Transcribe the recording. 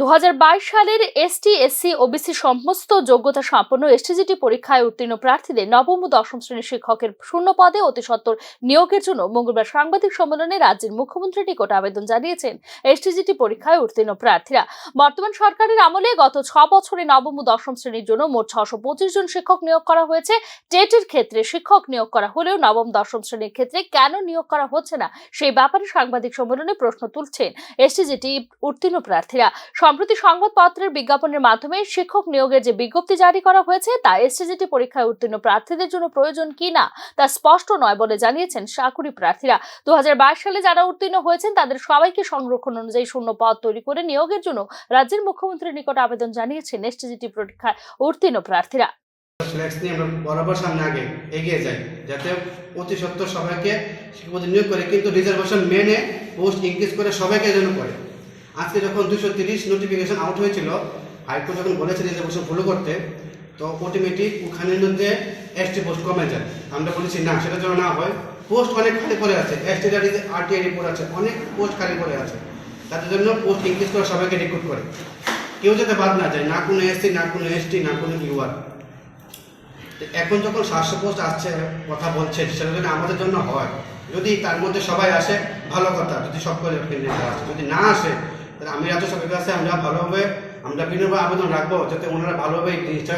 দু হাজার বাইশ সালের এসটি এসসি ওবিসি সমস্ত যোগ্যতা সম্পন্ন এসটিজিটি পরীক্ষায় উত্তীর্ণ প্রার্থীদের নবম ও দশম শ্রেণির শিক্ষকের শূন্য পদে অতি সত্বর নিয়োগের জন্য মঙ্গলবার সাংবাদিক সম্মেলনে রাজ্যের মুখ্যমন্ত্রীর নিকট আবেদন জানিয়েছেন এসটিজিটি পরীক্ষায় উত্তীর্ণ প্রার্থীরা। বর্তমান সরকারের আমলে গত ছ বছরে নবম ও দশম শ্রেণির জন্য মোট ছশো পঁচিশ জন শিক্ষক নিয়োগ করা হয়েছে। টেটের ক্ষেত্রে শিক্ষক নিয়োগ করা হলেও নবম, দশম শ্রেণির ক্ষেত্রে কেন নিয়োগ করা হচ্ছে না? সেই ব্যাপারে সাংবাদিক সম্মেলনে প্রশ্ন তুলছেন এসটিজিটি উত্তীর্ণ প্রার্থীরা। সম্প্রতি সংবাদপত্রের বিজ্ঞাপনের মাধ্যমে শিক্ষক নিয়োগের যে বিজ্ঞপ্তি জারি করা হয়েছে, তা এসটিজিটি পরীক্ষায় উত্তীর্ণ প্রার্থীদের জন্য প্রয়োজন কি না, তা স্পষ্ট নয় বলে জানিয়েছেন চাকুরি প্রার্থীরা। দুহাজার বাইশ সালে যারা উত্তীর্ণ হয়েছেন, তাদের সবাইকে সংরক্ষণ অনুযায়ী শূন্য পদ তৈরি করে নিয়োগের জন্য রাজ্যের মুখ্যমন্ত্রীর নিকট আবেদন জানিয়েছেন এসটিজিটি পরীক্ষায় উত্তীর্ণ প্রার্থীরা। বরাবর সামনে আগে এগিয়ে যাই, যাতে অতি সবাইকে শিক্ষকদের নিয়োগ করে, কিন্তু রিজার্ভেশন মেনে পোস্ট ইনক্রিজ করে সবাইকে যেন করে। আজকে যখন দুশো তিরিশ নোটিফিকেশন আউট হয়েছিল হাইকোর্ট যখন বলেছে রিজার্ভেশন ফলো করতে, তো অটোমেটিক ওখানের মধ্যে এসটি পোস্ট কমে যায় আমরা বলেছি, না, সেটা যেন না হয়। পোস্ট অনেক খালি পড়ে আছে। এসটি আরটিআই রিপোর্ট আছে। অনেক পোস্ট খালি পড়ে আছে। তাদের জন্য পোস্ট ইনক্রিজ করে সবাইকে রিক্রুট করে। কেউ যাতে বাদ না যায়, না কোনো এসসি না কোনো এসটি না কোনো ইউআর এখন যখন স্বাস্থ্য পোস্ট আসছে, কথা বলছে, সেটা যদি আমাদের জন্য হয়, যদি তার মধ্যে সবাই আসে, ভালো কথা। যদি সকলে আসে যদি না আসে আমি রাজ্য সরকারের কাছে আমরা ভালোভাবে আমরা বিনম্র আবেদন রাখব, যাতে ওনারা ভালোভাবে এই জিনিসটা